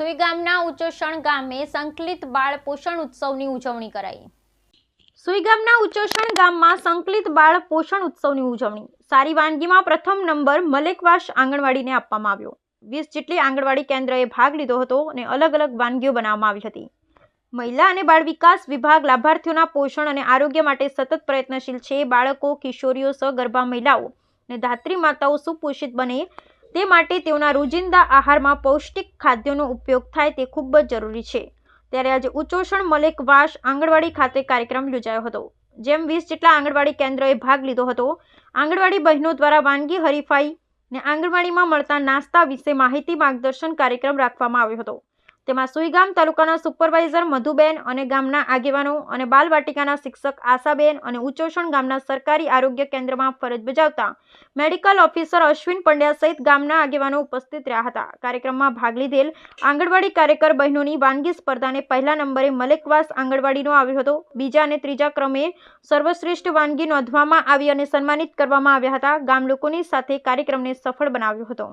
સુઈ ગામના ઉચોષણ ગામે સંકલિત બાળ પોષણ ઉત્સવની ઉજવણી કરાઈ. સુઈ ગામના ઉચોષણ ગામમાં સંકલિત બાળ પોષણ ઉત્સવની ઉજવણી. સારી વાનગીમાં પ્રથમ નંબર મલેકવાસ આંગણવાડીને આપવામાં આવ્યો. વીસ જેટલી આંગણવાડી કેન્દ્રએ ભાગ લીધો હતો અને અલગ અલગ વાનગીઓ બનાવવામાં આવી હતી. મહિલા અને બાળ વિકાસ વિભાગ લાભાર્થીઓના પોષણ અને આરોગ્ય માટે સતત પ્રયત્નશીલ છે. બાળકો, કિશોરીઓ, સગર્ભા મહિલાઓ અને ધાત્રી માતાઓ સુપોષિત બને તે માટે તેઓના રોજિંદા આહારમાં પૌષ્ટિક ખાદ્યનો ઉપયોગ થાય તે ખૂબ જ જરૂરી છે. ત્યારે આજે ઉચોષણ મલેકવાસ આંગણવાડી ખાતે કાર્યક્રમ યોજાયો હતો, જેમ વીસ જેટલા આંગણવાડી કેન્દ્રોએ ભાગ લીધો હતો. આંગણવાડી બહેનો દ્વારા વાનગી હરીફાઈ ને આંગણવાડીમાં મળતા નાસ્તા વિશે માહિતી માર્ગદર્શન કાર્યક્રમ રાખવામાં આવ્યો હતો. તેમાં સુઈગામ તાલુકાના સુપરવાઇઝર મધુબેન અને ગામના આગેવાનો અને બાલવાટિકાના શિક્ષક આશાબેન અને ઉચોષણ ગામના સરકારી આરોગ્ય કેન્દ્રમાં ફરજ બજાવતા મેડિકલ ઓફિસર અશ્વિન પંડ્યા સહિત ગામના આગેવાનો ઉપસ્થિત રહ્યા હતા. કાર્યક્રમમાં ભાગ લીધેલ આંગણવાડી કાર્યકર બહેનોની વાનગી સ્પર્ધાને પહેલા નંબરે મલેકવાસ આંગણવાડીનો આવ્યો હતો. બીજા અને ત્રીજા ક્રમે સર્વશ્રેષ્ઠ વાનગી નોંધવામાં આવી અને સન્માનિત કરવામાં આવ્યા હતા. ગામ લોકોની સાથે કાર્યક્રમને સફળ બનાવ્યો હતો.